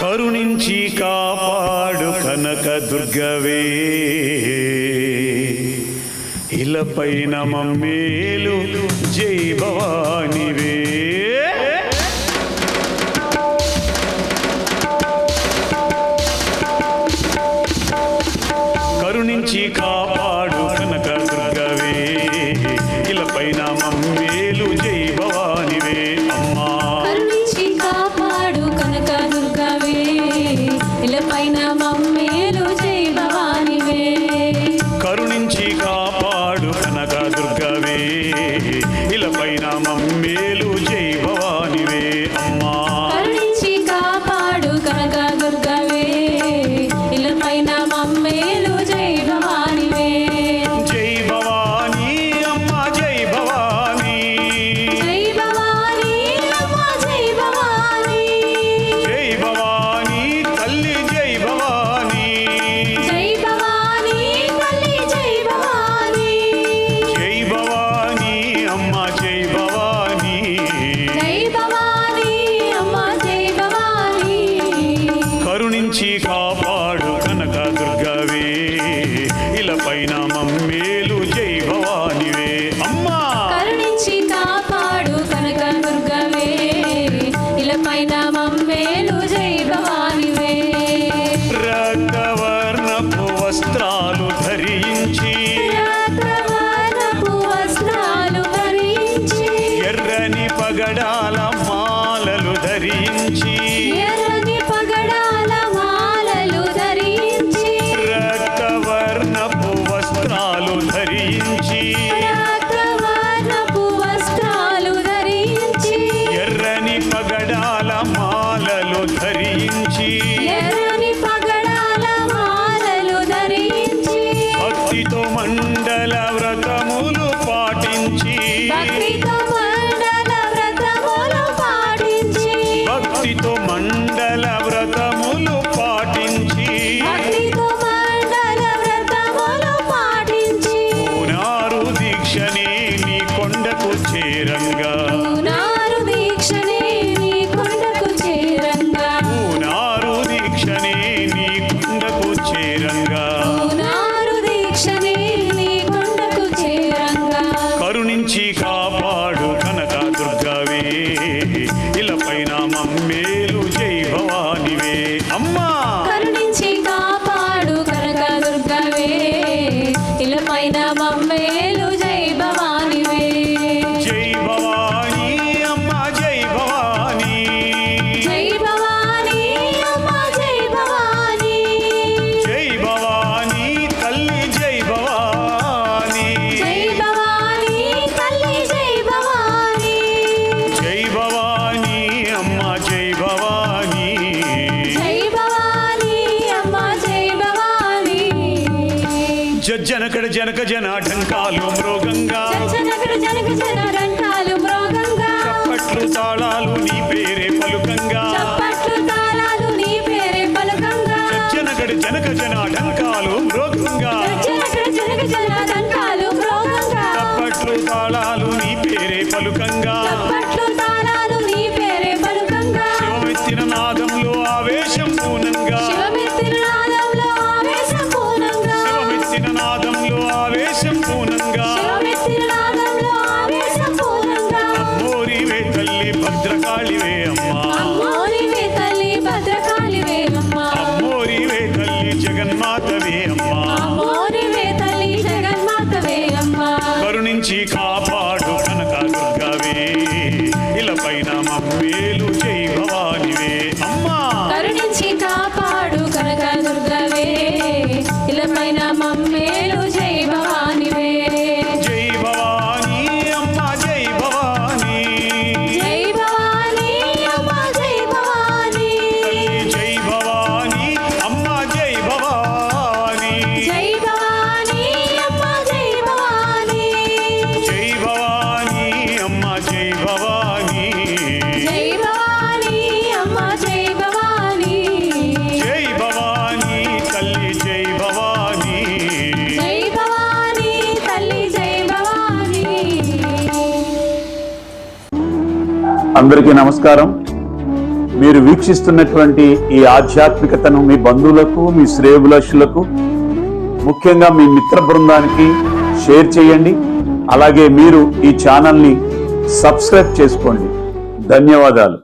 కరుణించి కాపాడు కనక దుర్గవే. ఇలపైన మమ్మేలు జై భవానివే. కరుణించి కాపా ఇలా పైన మమ్మేలు చేయ. ఉన్నవే. ఇలా పైన మమ్మేలు జై భవానివే అమ్మా! కరుణించి కాపాడు కనక దుర్గమే. ఇలా పైన మమ్మేలు జై భవానివే రక్తవర్ణపు వస్త్రాలు ధరించి వస్త్రాలు ధరించి. ఎర్రని పగడాల горит. జనకడ జనక జనాఢంకాలు మృగంగా. చప్పట్లు తాళాలు నీ పేరే పలుకంగా. జనకడ జనక జనాఢంకాలు మృగంగా. చప్పట్లు తాళాలు నీ పేరే పలుకంగా. శివమెత్తిన నాదంలో ఆవేశం పూనంగా. 起 అందరికీ నమస్కారం. మీరు వీక్షిస్తున్నటువంటి ఈ ఆధ్యాత్మికతను మీ బంధువులకు మీ శ్రేయభిలాషులకు ముఖ్యంగా మీ మిత్ర బృందానికి షేర్ చేయండి. అలాగే మీరు ఈ ఛానల్ని సబ్స్క్రైబ్ చేసుకోండి. ధన్యవాదాలు.